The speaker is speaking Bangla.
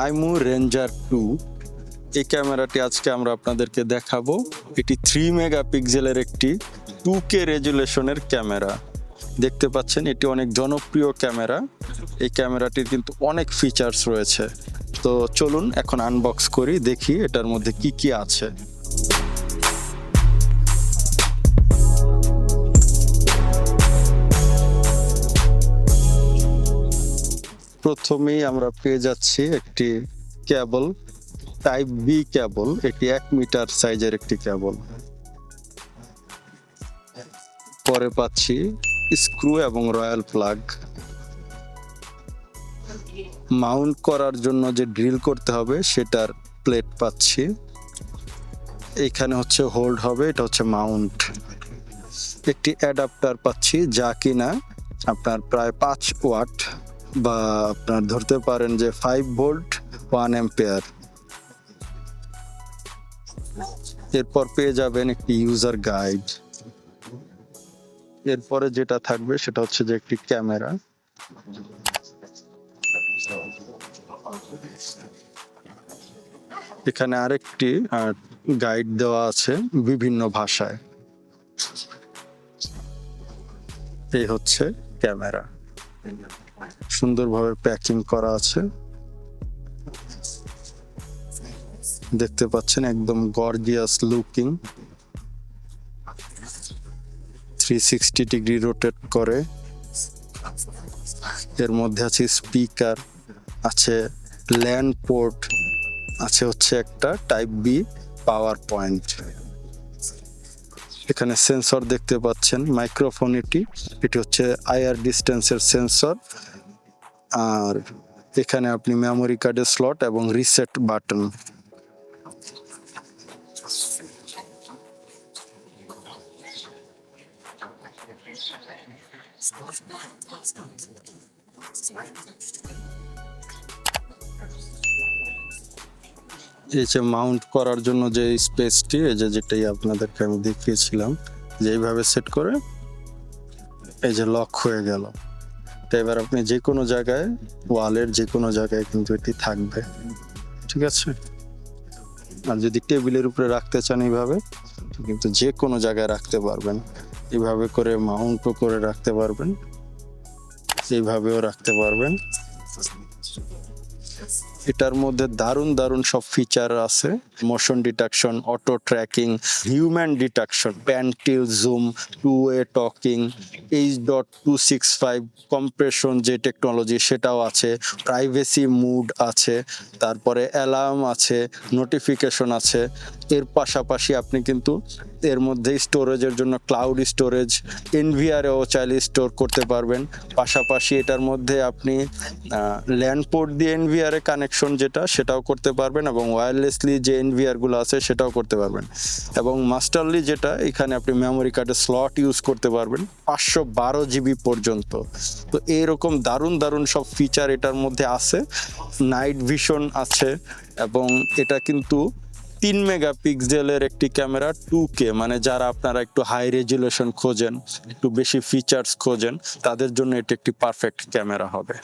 আইমু রেঞ্জার টু। এই ক্যামেরাটি আজকে আমরা আপনাদেরকে দেখাবো। এটি থ্রি মেগাপিক্সেলের একটি টু কে রেজুলেশনের ক্যামেরা। দেখতে পাচ্ছেন, এটি অনেক জনপ্রিয় ক্যামেরা। এই ক্যামেরাটির কিন্তু অনেক ফিচার্স রয়েছে। তো চলুন এখন আনবক্স করি, দেখি এটার মধ্যে কি কি আছে। প্রথমেই আমরা পেয়ে যাচ্ছি একটি ক্যাবল টাইপ বি ক্যাবল, এটি এক মিটার সাইজের একটি ক্যাবল। পরে পাচ্ছি স্ক্রু এবং রয়্যাল প্লাগ। মাউন্ট করার জন্য যে ড্রিল করতে হবে, সেটার প্লেট পাচ্ছি। এখানে হচ্ছে হোল্ড হবে, এটা হচ্ছে মাউন্ট। একটি অ্যাডাপ্টার পাচ্ছি, যা কিনা আপনার প্রায় পাঁচ ওয়াট। বা আপনার ধরতে পারেন যে ফাইভ ভোল্ট ওয়ান এম্পেয়ার এরপর পেয়ে যাবেন একটি ইউজার গাইড এরপরে যেটা থাকবে সেটা হচ্ছে যে একটি ক্যামেরা। এখানে আরেকটি গাইড দেওয়া আছে বিভিন্ন ভাষায়। এই হচ্ছে ক্যামেরা। সুন্দরভাবে প্যাকিং করা আছে। দেখতে পাচ্ছেন একদম gorgeous looking. Three sixty degree rotate করে। এর মধ্যে আছে স্পিকার, আছে ল্যান্ড পোর্ট, আছে হচ্ছে একটা টাইপ বি পাওয়ার পয়েন্ট। এখানে সেন্সর দেখতে পাচ্ছেন মাইক্রোফোন এটি। এটি হচ্ছে আইআর ডিস্টেন্সের সেন্সর আর এখানে আপনি মেমোরি কার্ডের স্লট এবং রিসেট বাটন এই যে মাউন্ট করার জন্য যে স্পেসটি এই যে যেটাই আপনাদেরকে আমি দেখিয়েছিলাম, যে এইভাবে সেট করে এই যে লক হয়ে গেল। তো এবার আপনি যে কোনো জায়গায় ওয়ালের যে কোনো জায়গায় কিন্তু এটি থাকবে। ঠিক আছে? আর যদি টেবিলের উপরে রাখতে চান এইভাবে কিন্তু যে কোনো জায়গায় রাখতে পারবেন। এইভাবে করে মাউন্টও করে রাখতে পারবেন। এইভাবেও রাখতে পারবেন। এটার মধ্যে দারুণ দারুণ সব ফিচার আছে। Motion detection auto tracking human detection pan tilt zoom two way talking H dot two six five compression যে টেকনোলজি সেটাও আছে প্রাইভেসি মুড আছে, তারপরে অ্যালার্ম আছে নোটিফিকেশন আছে। এর পাশাপাশি আপনি কিন্তু এর মধ্যে স্টোরেজের জন্য ক্লাউড স্টোরেজ এনভিআরও চাইলে স্টোর করতে পারবেন। পাশাপাশি এটার মধ্যে আপনি ল্যান্ড পোর্ট দিয়ে এনভিআর কানেকশন যেটা, সেটাও করতে পারবেন এবং ওয়্যারলেসলি যে এনভিআরগুলো আছে, সেটাও করতে পারবেন। এবং মাস্টারলি যেটা, এখানে আপনি মেমোরি কার্ডের স্লট ইউজ করতে পারবেন, পাঁচশো বারো জিবি পর্যন্ত। তো এইরকম দারুণ দারুণ সব ফিচার এটার মধ্যে আছে। নাইট ভিশন আছে এবং এটা কিন্তু তিন মেগাপিক্সেলের একটি ক্যামেরা টু কে মানে যারা আপনারা একটু হাই রেজুলেশন খোঁজেন, একটু বেশি ফিচার্স খোঁজেন, তাদের জন্য এটি একটি পারফেক্ট ক্যামেরা হবে।